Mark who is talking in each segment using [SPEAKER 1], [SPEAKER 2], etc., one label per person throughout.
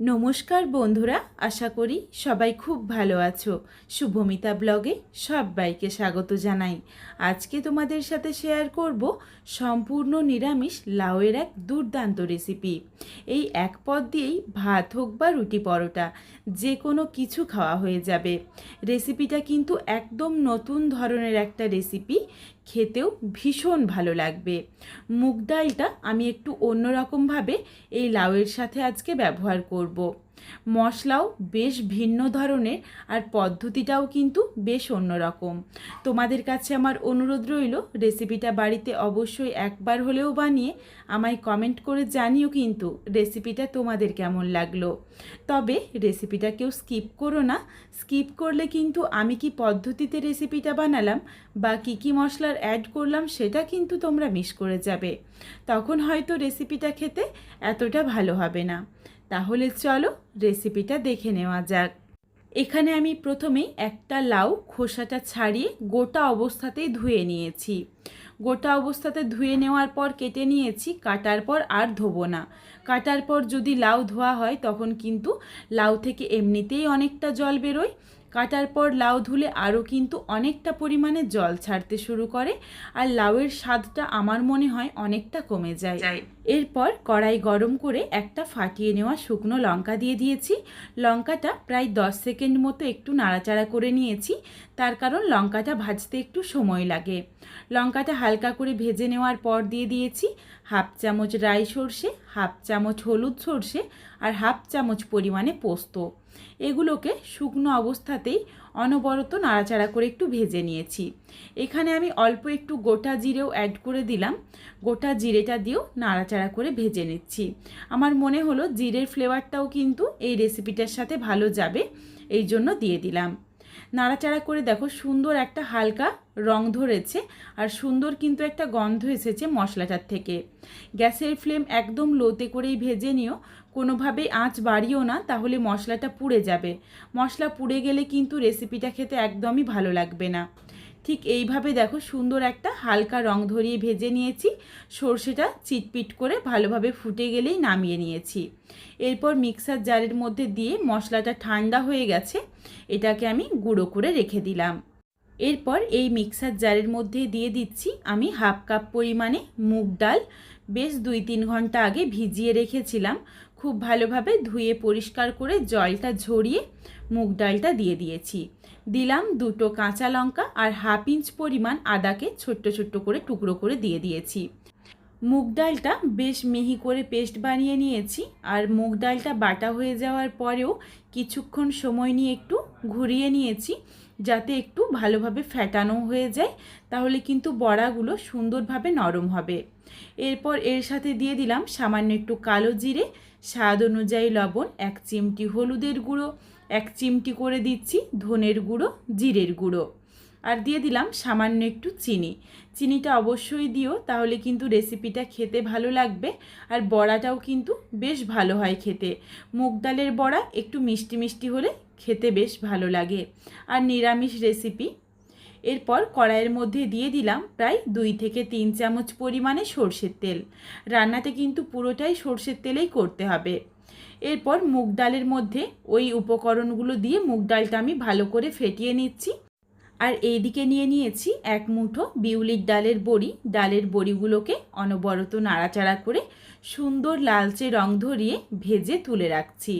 [SPEAKER 1] নমস্কার বন্ধুরা, আশা করি সবাই খুব ভালো আছো। শুভমিতা ব্লগে সবাইকে স্বাগত জানাই। আজকে তোমাদের সাথে শেয়ার করব সম্পূর্ণ নিরামিষ লাউয়ের এক দুর্দান্ত রেসিপি এই এক পদ দিয়েই ভাত হোক বা রুটি পরোটা যে কোনো কিছু খাওয়া হয়ে যাবে। রেসিপিটা কিন্তু একদম নতুন ধরনের একটা রেসিপি খেতেও ভীষণ ভালো লাগবে মুগ ডালটা আমি একটু অন্যরকমভাবে এই লাউয়ের সাথে আজকে ব্যবহার করব। মশলাও বেশ ভিন্ন ধরনের আর পদ্ধতিটাও কিন্তু বেশ অন্যরকম। তোমাদের কাছে আমার অনুরোধ রইল রেসিপিটা বাড়িতে অবশ্যই একবার হলেও বানিয়ে আমায় কমেন্ট করে জানিও কিন্তু রেসিপিটা তোমাদের কেমন লাগল। তবে রেসিপিটা কেউ স্কিপ করো না। স্কিপ করলে কিন্তু আমি কি পদ্ধতিতে রেসিপিটা বানালাম বা কী কী মশলার অ্যাড করলাম সেটা কিন্তু তোমরা মিস করে যাবে। তখন হয়তো রেসিপিটা খেতে এতটা ভালো হবে না। তাহলে চলো রেসিপিটা দেখে নেওয়া যাক। এখানে আমি প্রথমেই একটা লাউ খোসাটা ছাড়িয়ে গোটা অবস্থাতেই ধুয়ে নিয়েছি। গোটা অবস্থাতে ধুয়ে নেওয়ার পর কেটে নিয়েছি, কাটার পর আর ধোবো না। কাটার পর যদি লাউ ধোয়া হয়, তখন কিন্তু লাউ থেকে এমনিতেই অনেকটা জল বেরোয়। কাটার পর লাউ ধুলে আরও কিন্তু অনেকটা পরিমাণে জল ছাড়তে শুরু করে আর লাউয়ের স্বাদটা আমার মনে হয় অনেকটা কমে যায়। এরপর কড়াই গরম করে একটা ফাটিয়ে নেওয়া শুকনো লঙ্কা দিয়ে দিয়েছি। লঙ্কাটা প্রায় দশ সেকেন্ড মতো একটু নাড়াচাড়া করে নিয়েছি। তার কারণ লঙ্কাটা ভাজতে একটু সময় লাগে। লঙ্কাটা হালকা করে ভেজে নেওয়ার পর দিয়ে দিয়েছি হাফ চামচ রাই সর্ষে হাফ চামচ হলুদ সর্ষে আর হাফ চামচ পরিমাণে পোস্ত। এগুলোকে শুকনো অবস্থাতেই অনবরত নাড়াচাড়া করে একটু ভেজে নিয়েছি। এখানে আমি অল্প একটু গোটা জিরেও অ্যাড করে দিলাম। গোটা জিরেটা দিয়েও নাড়াচাড়া করে ভেজে নিচ্ছি। আমার মনে হলো জিরের ফ্লেভারটাও কিন্তু এই রেসিপিটার সাথে ভালো যাবে, এই জন্য দিয়ে দিলাম। নাড়াচাড়া করে দেখো সুন্দর একটা হালকা রং ধরেছে আর সুন্দর কিন্তু একটা গন্ধ এসেছে মশলাটার থেকে। গ্যাসের ফ্লেম একদম লোতে করেই ভেজে নিও। কোনোভাবেই আঁচ বাড়িও না, তাহলে মশলাটা পুড়ে যাবে। মশলা পুড়ে গেলে কিন্তু রেসিপিটা খেতে একদমই ভালো লাগবে না। ঠিক এইভাবে দেখো সুন্দর একটা হালকা রং ধরিয়ে ভেজে নিয়েছি। সর্ষেটা চিটপিট করে ভালোভাবে ফুটে গেলেই নামিয়ে নিয়েছি। এরপর মিক্সার জারের মধ্যে দিয়ে মশলাটা ঠান্ডা হয়ে গেছে, এটাকে আমি গুঁড়ো করে রেখে দিলাম। এরপর এই মিক্সার জারের মধ্যে দিয়ে দিচ্ছি আমি হাফ কাপ পরিমাণে মুগ ডাল বেশ দুই তিন ঘণ্টা আগে ভিজিয়ে রেখেছিলাম। খুব ভালোভাবে ধুয়ে পরিষ্কার করে জলটা ঝরিয়ে মুগ ডালটা দিয়ে দিয়েছি। দিলাম দুটো কাঁচা লঙ্কা আর হাফ ইঞ্চ পরিমাণ আদাকে ছোট্ট ছোট্ট করে টুকরো করে দিয়ে দিয়েছি। মুগ ডালটা বেশ মিহি করে পেস্ট বানিয়ে নিয়েছি আর মুগ ডালটা বাটা হয়ে যাওয়ার পরেও কিছুক্ষণ সময় নিয়ে একটু ঘুরিয়ে নিয়েছি। যাতে একটু ভালোভাবে ফ্যাটানো হয়ে যায়, তাহলে কিন্তু বড়াগুলো সুন্দরভাবে নরম হবে। এরপর এর সাথে দিয়ে দিলাম সামান্য একটু কালো জিরে, স্বাদ অনুযায়ী লবণ, এক চিমটি হলুদের গুঁড়ো, এক চিমটি করে দিচ্ছি ধনের গুঁড়ো, জিরের গুঁড়ো। আর দিয়ে দিলাম সামান্য একটু চিনি। চিনিটা অবশ্যই দিও, তাহলে কিন্তু রেসিপিটা খেতে ভালো লাগবে আর বড়াটাও কিন্তু বেশ ভালো হয় খেতে। মুগ ডালের বড়া একটু মিষ্টি মিষ্টি হলে খেতে বেশ ভালো লাগে। আর নিরামিষ রেসিপি এরপর কড়াইয়ের মধ্যে দিয়ে দিলাম প্রায় দুই থেকে তিন চামচ পরিমাণে সর্ষের তেল। রান্নাতে কিন্তু পুরোটাই সর্ষের তেলেই করতে হবে। এরপর মুগ ডালের মধ্যে ওই উপকরণগুলো দিয়ে মুগ ডালটা আমি ভালো করে ফেটিয়ে নিচ্ছি। আর এইদিকে নিয়ে নিয়েছি এক মুঠো বিউলির ডালের বড়ি। ডালের বড়িগুলোকে অনবরত নাড়াচাড়া করে সুন্দর লালচে রং ধরিয়ে ভেজে তুলে রাখছি।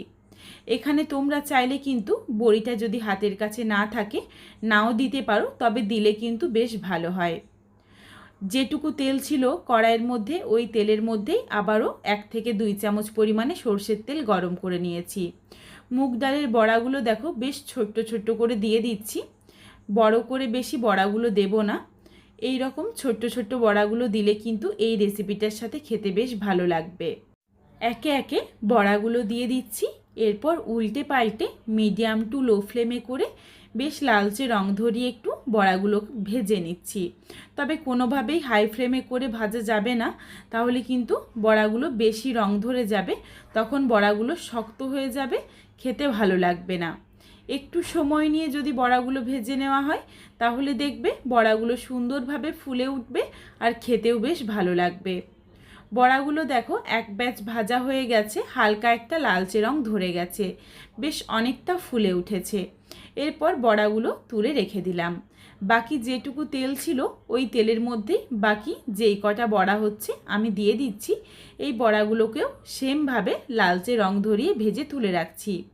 [SPEAKER 1] এখানে তোমরা চাইলে কিন্তু বড়িটা যদি হাতের কাছে না থাকে, নাও দিতে পারো, তবে দিলে কিন্তু বেশ ভালো হয়। যেটুকু তেল ছিল কড়াইয়ের মধ্যে, ওই তেলের মধ্যেই আবারও এক থেকে দুই চামচ পরিমাণে সর্ষের তেল গরম করে নিয়েছি। মুগ ডালের বড়াগুলো দেখো বেশ ছোট্ট ছোট্ট করে দিয়ে দিচ্ছি। বড় করে বেশি বড়াগুলো দেব না। এই রকম ছোট্ট ছোট্ট বড়াগুলো দিলে কিন্তু এই রেসিপিটার সাথে খেতে বেশ ভালো লাগবে। একে একে বড়াগুলো দিয়ে দিচ্ছি। এরপর উল্টে পাল্টে মিডিয়াম টু লো ফ্লেমে করে বেশ লালচে রং ধরিয়ে একটু বড়াগুলো ভেজে নিচ্ছি। তবে কোনোভাবেই হাই ফ্লেমে করে ভাজা যাবে না, তাহলে কিন্তু বড়াগুলো বেশি রং ধরে যাবে, তখন বড়াগুলো শক্ত হয়ে যাবে, খেতে ভালো লাগবে না। একটু সময় নিয়ে যদি বড়াগুলো ভেজে নেওয়া হয়, তাহলে দেখবে বড়াগুলো সুন্দরভাবে ফুলে উঠবে আর খেতেও বেশ ভালো লাগবে। বড়াগুলো দেখো, এক ব্যাচ ভাজা হয়ে গেছে, হালকা একটা লালচে রং ধরে গেছে। বেশ অনেকটা ফুলে উঠেছে। এরপর বড়াগুলো তুলে রেখে দিলাম। বাকি যেটুকু তেল ছিল, ওই তেলের মধ্যেই বাকি যেই কটা বড়া হচ্ছে, আমি দিয়ে দিচ্ছি। এই বড়াগুলোকেও সেমভাবে লালচে রং ধরিয়ে ভেজে তুলে রাখছি।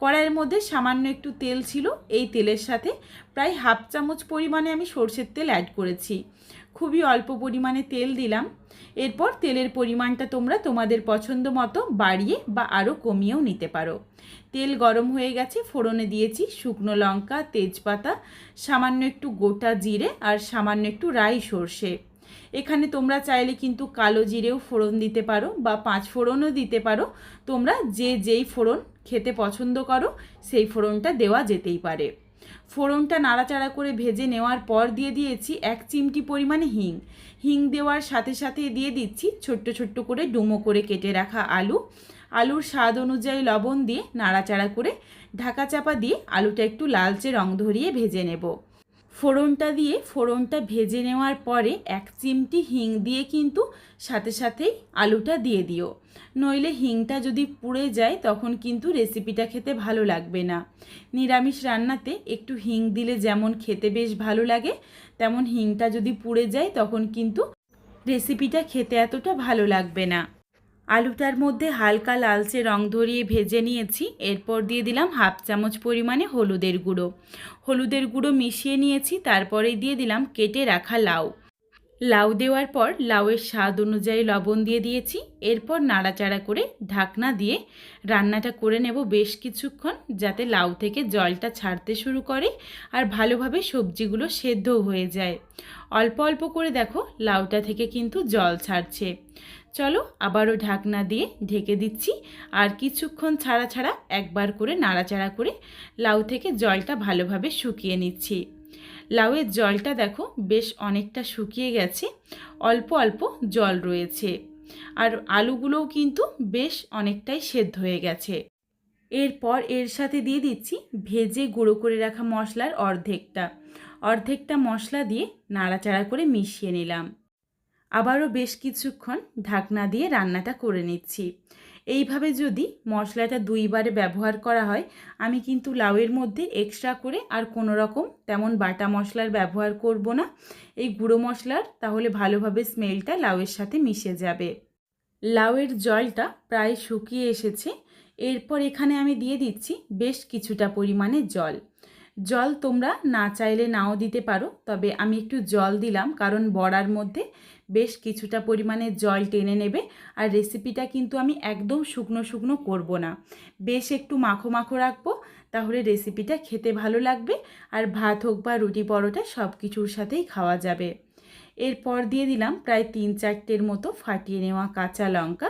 [SPEAKER 1] কড়াইয়ের মধ্যে সামান্য একটু তেল ছিল, এই তেলের সাথে প্রায় হাফ চামচ পরিমাণে আমি সর্ষের তেল অ্যাড করেছি। খুবই অল্প পরিমাণে তেল দিলাম। এরপর তেলের পরিমাণটা তোমরা তোমাদের পছন্দ মতো বাড়িয়ে বা আরও কমিয়েও নিতে পারো। তেল গরম হয়ে গেছে, ফোড়নে দিয়েছি শুকনো লঙ্কা, তেজপাতা, সামান্য একটু গোটা জিরে আর সামান্য একটু রাই সর্ষে। এখানে তোমরা চাইলে কিন্তু কালো জিরেও ফোড়ন দিতে পারো বা পাঁচ ফোড়নও দিতে পারো। তোমরা যে যেই ফোড়ন খেতে পছন্দ করো, সেই ফোড়নটা দেওয়া যেতেই পারে। ফোড়নটা নাড়াচাড়া করে ভেজে নেওয়ার পর দিয়ে দিয়েছি এক চিমটি পরিমাণে হিং। হিং দেওয়ার সাথে সাথে দিয়ে দিচ্ছি ছোট্ট ছোট্ট করে ডুমো করে কেটে রাখা আলু। আলুর স্বাদ অনুযায়ী লবণ দিয়ে নাড়াচাড়া করে ঢাকা চাপা দিয়ে আলুটা একটু লালচে রং ধরিয়ে ভেজে নেব। ফোড়নটা দিয়ে ফোড়নটা ভেজে নেওয়ার পরে এক চিমটি হিং দিয়ে কিন্তু সাথে সাথেই আলুটা দিয়ে দিও। নইলে হিংটা যদি পুড়ে যায়, তখন কিন্তু রেসিপিটা খেতে ভালো লাগবে না। নিরামিষ রান্নাতে একটু হিং দিলে যেমন খেতে বেশ ভালো লাগে, তেমন হিংটা যদি পুড়ে যায়, তখন কিন্তু রেসিপিটা খেতে এতটা ভালো লাগবে না। আলুটার মধ্যে হালকা লালচে রং ধরিয়ে ভেজে নিয়েছি। এরপর দিয়ে দিলাম হাফ চামচ পরিমাণে হলুদের গুঁড়ো। হলুদের গুঁড়ো মিশিয়ে নিয়েছি, তারপরে দিয়ে দিলাম কেটে রাখা লাউ। লাউ দেওয়ার পর লাউয়ের স্বাদ অনুযায়ী লবণ দিয়ে দিয়েছি। এরপর নাড়াচাড়া করে ঢাকনা দিয়ে রান্নাটা করে নেব বেশ কিছুক্ষণ, যাতে লাউ থেকে জলটা ছাড়তে শুরু করে আর ভালোভাবে সবজিগুলো সেদ্ধও হয়ে যায়। অল্প অল্প করে দেখো, লাউটা থেকে কিন্তু জল ছাড়ছে। চলো আবারও ঢাকনা দিয়ে ঢেকে দিচ্ছি আর কিছুক্ষণ ছাড়া ছাড়া একবার করে নাড়াচাড়া করে লাউ থেকে জলটা ভালোভাবে শুকিয়ে নিচ্ছি। লাউয়ের জলটা দেখো বেশ অনেকটা শুকিয়ে গেছে, অল্প অল্প জল রয়েছে আর আলুগুলোও কিন্তু বেশ অনেকটাই সেদ্ধ হয়ে গেছে। এরপর এর সাথে দিয়ে দিচ্ছি ভেজে গুঁড়ো করে রাখা মশলার অর্ধেকটা। অর্ধেকটা মশলা দিয়ে নাড়াচাড়া করে মিশিয়ে নিলাম। আবারও বেশ কিছুক্ষণ ঢাকনা দিয়ে রান্নাটা করে নিচ্ছি। এইভাবে যদি মশলাটা দুইবারে ব্যবহার করা হয়, আমি কিন্তু লাউয়ের মধ্যে এক্সট্রা করে আর কোনো রকম তেমন বাটা মশলার ব্যবহার করব না। এই গুঁড়ো মশলার তাহলে ভালোভাবে স্মেলটা লাউয়ের সাথে মিশে যাবে। লাউয়ের জলটা প্রায় শুকিয়ে এসেছে। এরপর এখানে আমি দিয়ে দিচ্ছি বেশ কিছুটা পরিমাণে জল। জল তোমরা না চাইলে নাও দিতে পারো। তবে আমি একটু জল দিলাম, কারণ বড়ার মধ্যে বেশ কিছুটা পরিমাণে জল টেনে নেবে আর রেসিপিটা কিন্তু আমি একদম শুকনো শুকনো করব না। বেশ একটু মাখো মাখো রাখব, তাহলে রেসিপিটা খেতে ভালো লাগবে আর ভাত হোক বা রুটি পরোটা সব কিছুর সাথেই খাওয়া যাবে। এরপর দিয়ে দিলাম প্রায় তিন চারটের মতো ফাটিয়ে নেওয়া কাঁচা লঙ্কা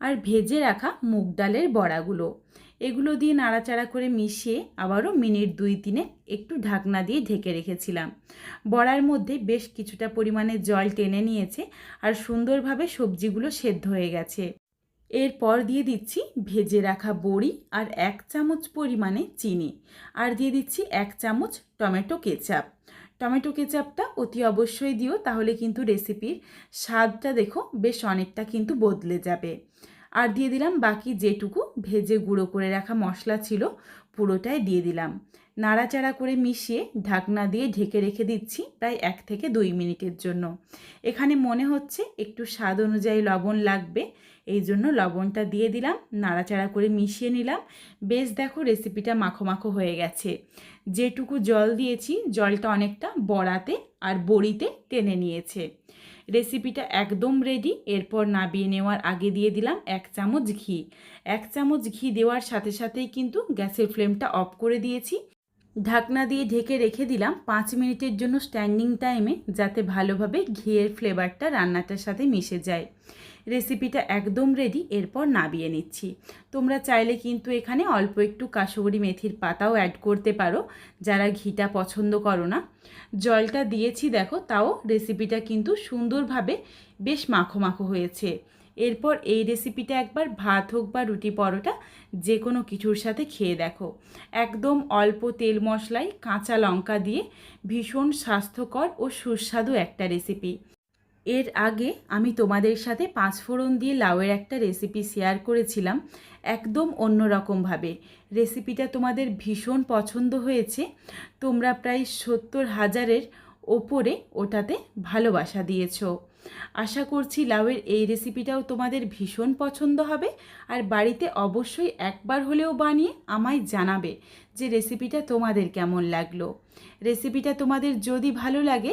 [SPEAKER 1] আর ভেজে রাখা মুগ ডালের বড়াগুলো। এগুলো দিয়ে নাড়াচাড়া করে মিশিয়ে আবারও মিনিট দুই তিনে একটু ঢাকনা দিয়ে ঢেকে রেখেছিলাম। বড়ার মধ্যে বেশ কিছুটা পরিমাণে জল টেনে নিয়েছে আর সুন্দরভাবে সবজিগুলো সেদ্ধ হয়ে গেছে। এরপর দিয়ে দিচ্ছি ভেজে রাখা বড়ি আর এক চামচ পরিমাণে চিনি আর দিয়ে দিচ্ছি এক চামচ টমেটো কেচাপ। টমেটো কেচাপটা অতি অবশ্যই দিও, তাহলে কিন্তু রেসিপির স্বাদটা দেখো বেশ অনেকটা কিন্তু বদলে যাবে। আর দিয়ে দিলাম বাকি যেটুকু ভেজে গুঁড়ো করে রাখা মশলা ছিল, পুরোটাই দিয়ে দিলাম। নাড়াচাড়া করে মিশিয়ে ঢাকনা দিয়ে ঢেকে রেখে দিচ্ছি প্রায় এক থেকে দুই মিনিটের জন্য। এখানে মনে হচ্ছে একটু স্বাদ অনুযায়ী লবণ লাগবে, এই জন্য লবণটা দিয়ে দিলাম, নাড়াচাড়া করে মিশিয়ে নিলাম। বেশ দেখো রেসিপিটা মাখো মাখো হয়ে গেছে। যেটুকু জল দিয়েছি, জলটা অনেকটা বড়াতে আর বড়িতে টেনে নিয়েছে। রেসিপিটা একদম রেডি এরপর নাবিয়ে নেওয়ার আগে দিয়ে দিলাম এক চামচ ঘি। এক চামচ ঘি দেওয়ার সাথে সাথেই কিন্তু গ্যাসের ফ্লেমটা অফ করে দিয়েছি। ঢাকনা দিয়ে ঢেকে রেখে দিলাম পাঁচ মিনিটের জন্য স্ট্যান্ডিং টাইমে যাতে ভালোভাবে ঘিয়ের ফ্লেভারটা রান্নাটার সাথে মিশে যায়। রেসিপিটা একদম রেডি এরপর নাবিয়ে নিচ্ছি। তোমরা চাইলে কিন্তু এখানে অল্প একটু কাশবরি মেথির পাতাও অ্যাড করতে পারো, যারা ঘিটা পছন্দ করো না। জলটা দিয়েছি দেখো, তাও রেসিপিটা কিন্তু সুন্দরভাবে বেশ মাখো মাখো হয়েছে। এরপর এই রেসিপিটা একবার ভাত হোক বা রুটি পরোটা যে কোনো কিছুর সাথে খেয়ে দেখো। একদম অল্প তেল মশলায় কাঁচা লঙ্কা দিয়ে ভীষণ স্বাস্থ্যকর ও সুস্বাদু একটা রেসিপি এর আগে আমি তোমাদের সাথে পাঁচ ফোড়ন দিয়ে লাউয়ের একটা রেসিপি শেয়ার করেছিলাম, একদম অন্যরকমভাবে রেসিপিটা তোমাদের ভীষণ পছন্দ হয়েছে, তোমরা প্রায় সত্তর হাজারের ওপরে ওটাতে ভালোবাসা দিয়েছ। আশা করছি লাউয়ের এই রেসিপিটাও তোমাদের ভীষণ পছন্দ হবে, আর বাড়িতে অবশ্যই একবার হলেও বানিয়ে আমায় জানাবে যে রেসিপিটা তোমাদের কেমন লাগল। রেসিপিটা তোমাদের যদি ভালো লাগে